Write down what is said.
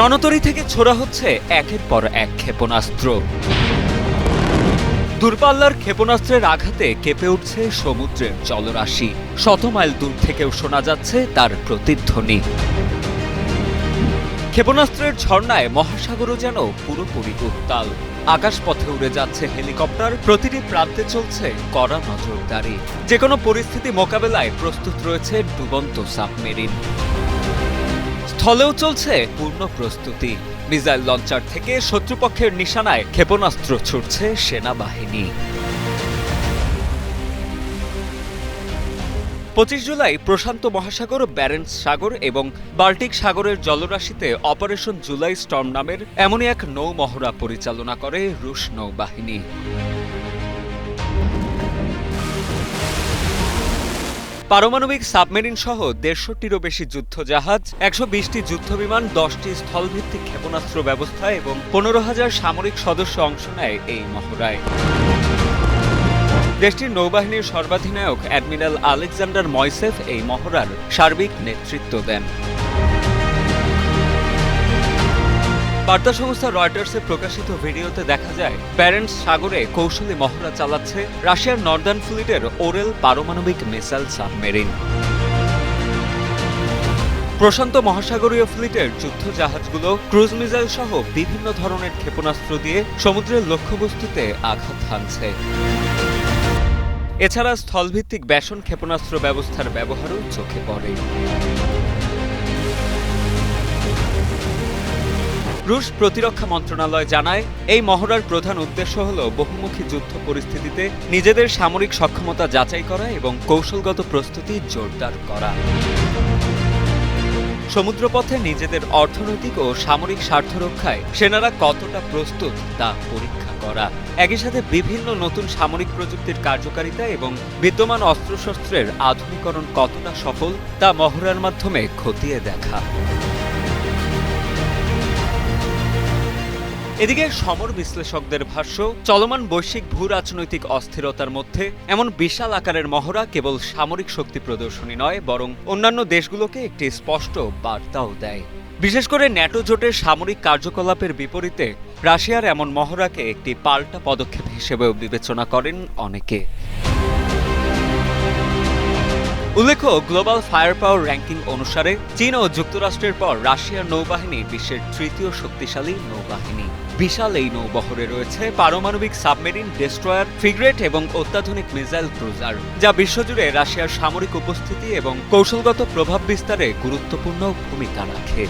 রণতরী থেকে ছোড়া হচ্ছে একের পর এক ক্ষেপণাস্ত্র। দূরপাল্লার ক্ষেপণাস্ত্রের আঘাতে কেঁপে উঠছে সমুদ্রের জলরাশি। শত মাইল দূর থেকেও শোনা যাচ্ছে তার প্রতিধ্বনি। ক্ষেপণাস্ত্রের ঝর্ণায় মহাসাগরও যেন পুরোপুরি উত্তাল। আকাশপথে উড়ে যাচ্ছে হেলিকপ্টার, প্রতিটি প্রান্তে চলছে কড়া নজরদারি। যে কোনো পরিস্থিতি মোকাবেলায় প্রস্তুত রয়েছে ডুবন্ত সাবমেরিন। স্থলেও চলছে পূর্ণ প্রস্তুতি। মিসাইল লঞ্চার থেকে শত্রুপক্ষের নিশানায় ক্ষেপণাস্ত্র ছুটছে সেনাবাহিনী। পঁচিশ জুলাই প্রশান্ত মহাসাগর, ব্যারেন্স সাগর এবং বাল্টিক সাগরের জলরাশিতে অপারেশন জুলাই স্টর্ম নামের এমনই এক নৌ মহড়া পরিচালনা করে রুশ নৌবাহিনী। পারমাণবিক সাবমেরিন সহ দেড়শোটিরও বেশি যুদ্ধজাহাজ, একশো বিশটি যুদ্ধবিমান, দশটি স্থলভিত্তিক ক্ষেপণাস্ত্র ব্যবস্থা এবং পনেরো হাজার সামরিক সদস্য অংশ নেয় এই মহড়ায়। দেশটির নৌবাহিনীর সর্বাধিনায়ক অ্যাডমিরাল আলেকজান্ডার ময়সেফ এই মহড়ার সার্বিক নেতৃত্ব দেন। বার্তা সংস্থা রয়টার্সে প্রকাশিত ভিডিওতে দেখা যায়, প্যারেন্টস সাগরে কৌশলী মহড়া চালাচ্ছে রাশিয়ার নর্দার্ন ফ্লিটের ওরেল পারমাণবিক মিসাইল সাবমেরিন। প্রশান্ত মহাসাগরীয় ফ্লিটের যুদ্ধ জাহাজগুলো ক্রুজ মিসাইল সহ বিভিন্ন ধরনের ক্ষেপণাস্ত্র দিয়ে সমুদ্রের লক্ষ্যবস্তুতে আঘাত হানছে। এছাড়া স্থলভিত্তিক ব্যাসন ক্ষেপণাস্ত্র ব্যবস্থার ব্যবহারও চোখে পড়ে। রুশ প্রতিরক্ষা মন্ত্রণালয় জানায়, এই মহড়ার প্রধান উদ্দেশ্য হল বহুমুখী যুদ্ধ পরিস্থিতিতে নিজেদের সামরিক সক্ষমতা যাচাই করা এবং কৌশলগত প্রস্তুতি জোরদার করা। সমুদ্রপথে নিজেদের অর্থনৈতিক ও সামরিক স্বার্থ রক্ষায় সেনারা কতটা প্রস্তুত তা পরীক্ষা করা। একই সাথে বিভিন্ন নতুন সামরিক প্রযুক্তির কার্যকারিতা এবং বিদ্যমান অস্ত্রশস্ত্রের আধুনিকরণ কতটা সফল তা মহড়ার মাধ্যমে খতিয়ে দেখা। এদিকে সমর বিশ্লেষকদের ভাষ্য, চলমান বৈশ্বিক ভূ রাজনৈতিক অস্থিরতার মধ্যে এমন বিশাল আকারের মহড়া কেবল সামরিক শক্তি প্রদর্শনী নয়, বরং অন্যান্য দেশগুলোকে একটি স্পষ্ট বার্তাও দেয়। বিশেষ করে ন্যাটো জোটের সামরিক কার্যকলাপের বিপরীতে, রাশিয়ার এমন মহড়াকে একটি পাল্টা পদক্ষেপ হিসেবেও বিবেচনা করেন অনেকে। উল্লেখ্য গ্লোবাল ফায়ার পাওয়ার র্যাঙ্কিং অনুসারে চীন ও যুক্তরাষ্ট্রের পর রাশিয়ার নৌবাহিনী বিশ্বের তৃতীয় শক্তিশালী নৌবাহিনী। বিশাল এই নৌবহরে রয়েছে পারমাণবিক সাবমেরিন, ডেস্ট্রয়ার ফ্রিগ্রেট এবং অত্যাধুনিক মিসাইল ক্রুজার, যা বিশ্বজুড়ে রাশিয়ার সামরিক উপস্থিতি এবং কৌশলগত প্রভাব বিস্তারে গুরুত্বপূর্ণ ভূমিকা রাখে।